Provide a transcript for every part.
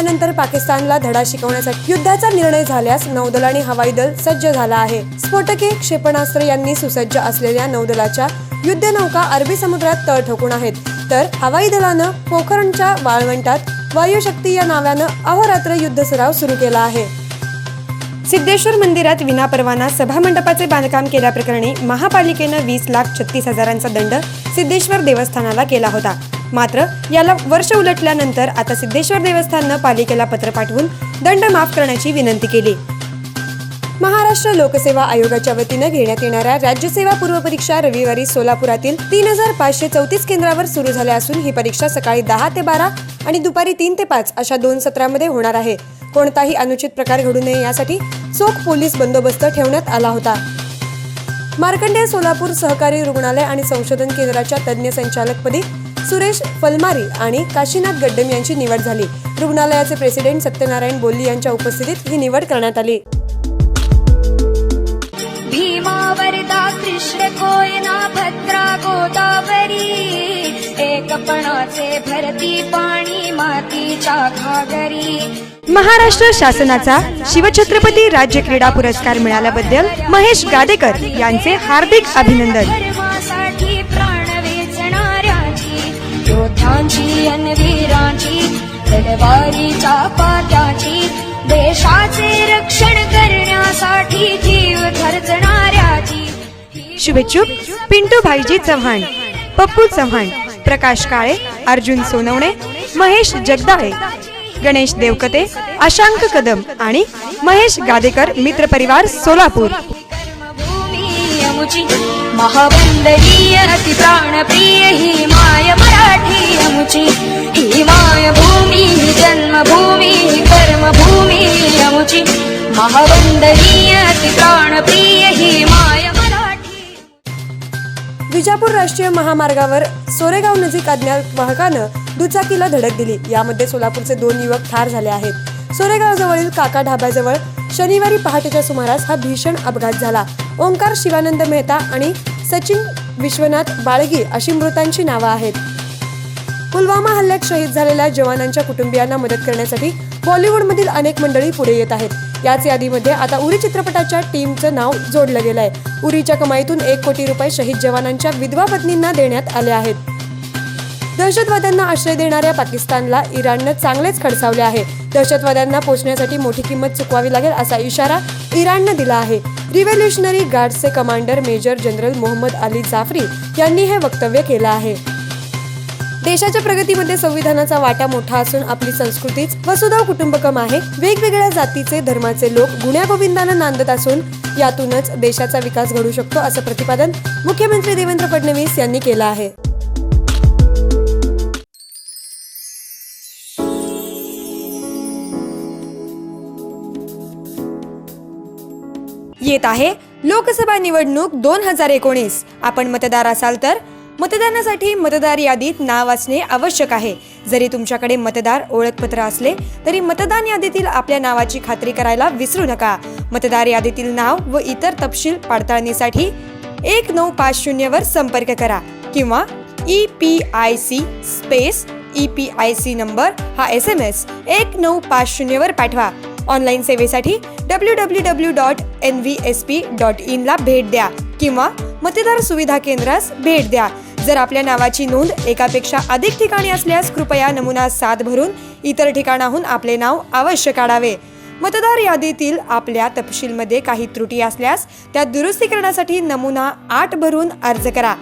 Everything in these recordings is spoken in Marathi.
झाल्यानंतर पाकिस्तानला धडा शिकवण्यासाठी युद्धाचा निर्णय झाल्यास नौदल आणि हवाई दल सज्ज झाला आहे. स्फोटके क्षेपणास्त्र यांनी सुसज्ज असलेल्या नौदलाच्या युद्धनौका अरबी समुद्रात तळ ठोकून आहेत. तर हवाई दलानं पोखरणच्या वाळवंटात वायुशक्ती या नावानं अहोरात्र युद्ध सराव सुरू केला आहे. सिद्धेश्वर मंदिरात विनापरवाना सभामंडपाचे बांधकाम केल्याप्रकरणी महापालिकेनं वीस लाख छत्तीस हजारांचा दंड सिद्धेश्वर देवस्थानाला केला होता. मात्र याला वर्ष उलटल्यानंतर आता सिद्धेश्वर देवस्थाननं पालिकेला पत्र पाठवून दंड माफ करण्याची विनंती केली. महाराष्ट्र लोकसेवा आयोगाच्या वतीनं घेण्यात येणाऱ्या राज्यसेवा पूर्व परीक्षा रविवारी सोलापुरातील तीन हजार पाचशे चौतीस केंद्रावर सुरू झाल्या असून ही परीक्षा सकाळी दहा ते बारा आणि दुपारी तीन ते पाच अशा दोन सत्रामध्ये होणार आहे. कोणताही अनुचित प्रकार घडू नये यासाठी चोख पोलीस बंदोबस्त ठेवण्यात आला होता. मार्कंडेय सोलापूर सहकारी रुग्णालय आणि संशोधन केंद्राच्या तज्ज्ञ संचालकपदी सुरेश फलमारी आणि काशीनाथ गड्डम यांची निवड झाली. रुग्णालयाचे प्रेसिडेंट सत्यनारायण बोल्ली यांच्या उपस्थितीत ही निवड करण्यात आली. भीमा वरदा कृष्ण कोयना भद्रा गोदावरी. एकपणाचे भरती पाणी मातीच्या घागरी. महाराष्ट्र शासनाचा शिवछत्रपती राज्य क्रीडा पुरस्कार मिळाल्याबद्दल महेश गादेकर यांचे हार्दिक अभिनंदन. योद्ध्यांची अन वीरांची तलवारीच्या पात्याची देशाचे रक्षण करण्यासाठी जीव खर्चणाऱ्याची शुभेच्छुक पिंटू भाईजी चव्हाण पप्पू चव्हाण प्रकाश काळे अर्जुन सोनवणे महेश जगदाळे गणेश देवकते अशांक कदम आणि महेश गादेकर मित्र परिवार सोलापूर. महाबंदरीय अमुची अति प्राणप्रिय ही माय मराठी अमुची ही माय भूमी ही जन्मभूमी ही कर्मभूमी अमुची महाबंदरीय अति प्राणप्रिय ही माय मराठी. विजापूर राष्ट्रीय महामार्गावर सोरेगाव नजीक अज्ञात वाहकानं दुचाकीला धडक दिली. यामध्ये सोलापूरचे दोन युवक ठार झाले आहेत. सोरेगाव जवळील काका ढाब्याजवळ शनिवारी पहाटेच्या सुमारास हा भीषण अपघात झाला. ओंकार शिवानंद मेहता आणि सचिन विश्वनाथ बाळगी अशी मृतांची नावं आहेत. पुलवामा हल्ल्यात शहीद झालेल्या जवानांच्या कुटुंबियांना मदत करण्यासाठी बॉलिवूडमधील अनेक मंडळी पुढे येत आहेत. याच यादीमध्ये आता उरी चित्रपटाच्या टीमचं नाव जोडलं गेलं आहे उरीच्या कमाईतून एक कोटी रुपये शहीद जवानांच्या विधवा पत्नींना देण्यात आले आहेत. दहशतवाद्यांना आश्रय देणाऱ्या पाकिस्तानला इराणनं चांगलेच खडसावले आहे. दहशतवाद्यांना पोचण्यासाठी मोठी किंमत चुकवावी लागेल असा इशारा इराणनं दिला आहे. Revolutionary गार्डचे commander major general Mohammad Ali Jafari यांनी हे वक्तव्य केलं आहे. देशाच्या प्रगतीमध्ये संविधानाचा वाटा मोठा असून आपली संस्कृतीच वसुधैव कुटुंबकम आहे. वेगवेगळ्या जातीचे धर्माचे लोक गुण्यागोविंदानं नांदत असून यातूनच देशाचा विकास घडू शकतो असं प्रतिपादन मुख्यमंत्री देवेंद्र फडणवीस यांनी केलं आहे. येत आहे. लोकसभा निवडणूक दोन हजार एकोणीस. आपण मतदार असाल तर मतदानासाठी मतदार यादीत नाव असणे आवश्यक आहे. जरी तुमच्याकडे मतदार ओळखपत्र असले तरी मतदान यादीतील आपल्या नावाची खात्री करायला विसरू नका. मतदार यादीतील नाव व इतर तपशील पडताळणीसाठी एक नऊ पाच शून्यवर संपर्क करा किंवा E P I C space E P I C number हा एस एम एस एक नऊ पाच शून्यवर पाठवा. ऑनलाईन सेवेसाठी W W W dot N V S P dot इनला भेट द्या किंवा मतदार सुविधा केंद्रास भेट द्या. जर आपल्या नावाची नोंद एकापेक्षा अधिक ठिकाणी असल्यास कृपया नमुना सात भरून इतर ठिकाणाहून आपले नाव अवश्य काढावे. मतदार यादीतील आपल्या तपशीलमध्ये काही त्रुटी असल्यास त्या दुरुस्ती करण्यासाठी नमुना आठ भरून अर्ज करा.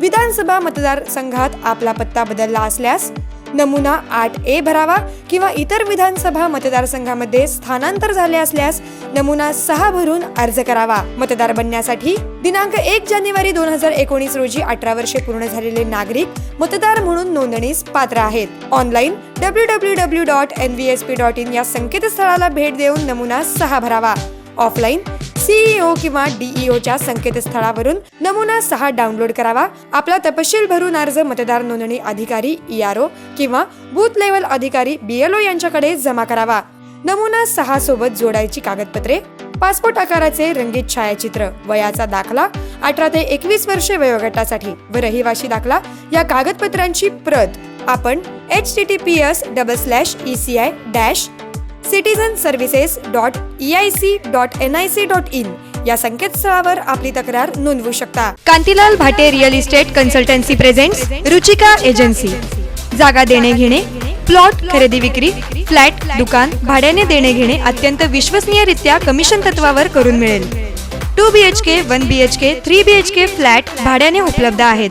विधानसभा मतदारसंघात आपला पत्ता बदलला असल्यास नमुना आठ ए भरावा किंवा इतर विधानसभा मतदारसंघामध्ये स्थानांतर झाले असल्यास नमुना सहा भरून अर्ज करावा. मतदार बनण्यासाठी दिनांक एक जानेवारी दोन हजार एकोणीस रोजी अठरा वर्षे पूर्ण झालेले नागरिक मतदार म्हणून नोंदणीस पात्र आहेत. Online W W W dot N V S P dot in या संकेतस्थळाला भेट देऊन नमुना सहा भरावा. ऑफलाईन सीईओ किंवा डीईओच्या संकेतस्थळावरून नमुना सहा डाउनलोड करावा. आपला तपशील भरून अर्ज मतदार नोंदणी अधिकारी ईआरओ किंवा बूथ लेवल अधिकारी बीएलओ यांच्याकडे जमा करावा. नमुना सहा सोबत जोडायची कागदपत्रे पासपोर्ट आकाराचे रंगीत छायाचित्र वयाचा दाखला अठरा ते एकवीस वर्षे वयोगटासाठी व रहिवाशी दाखला या कागदपत्रांची प्रत आपण H T T P S double slash E C I dash citizen services dot E C I dot N I C dot in या संकेतस्थळावर आपली तक्रार नोंदवू शकता. Kantilal Bhate real estate consultancy presents Ruchika agency. जागा देणे घेणे प्लॉट खरेदी विक्री फ्लॅट दुकान भाड्याने देणे घेणे अत्यंत विश्वसनीयरित्या कमिशन तत्वावर करून मिळेल. Two B H K one B H K three B H K flat भाड्याने उपलब्ध आहेत.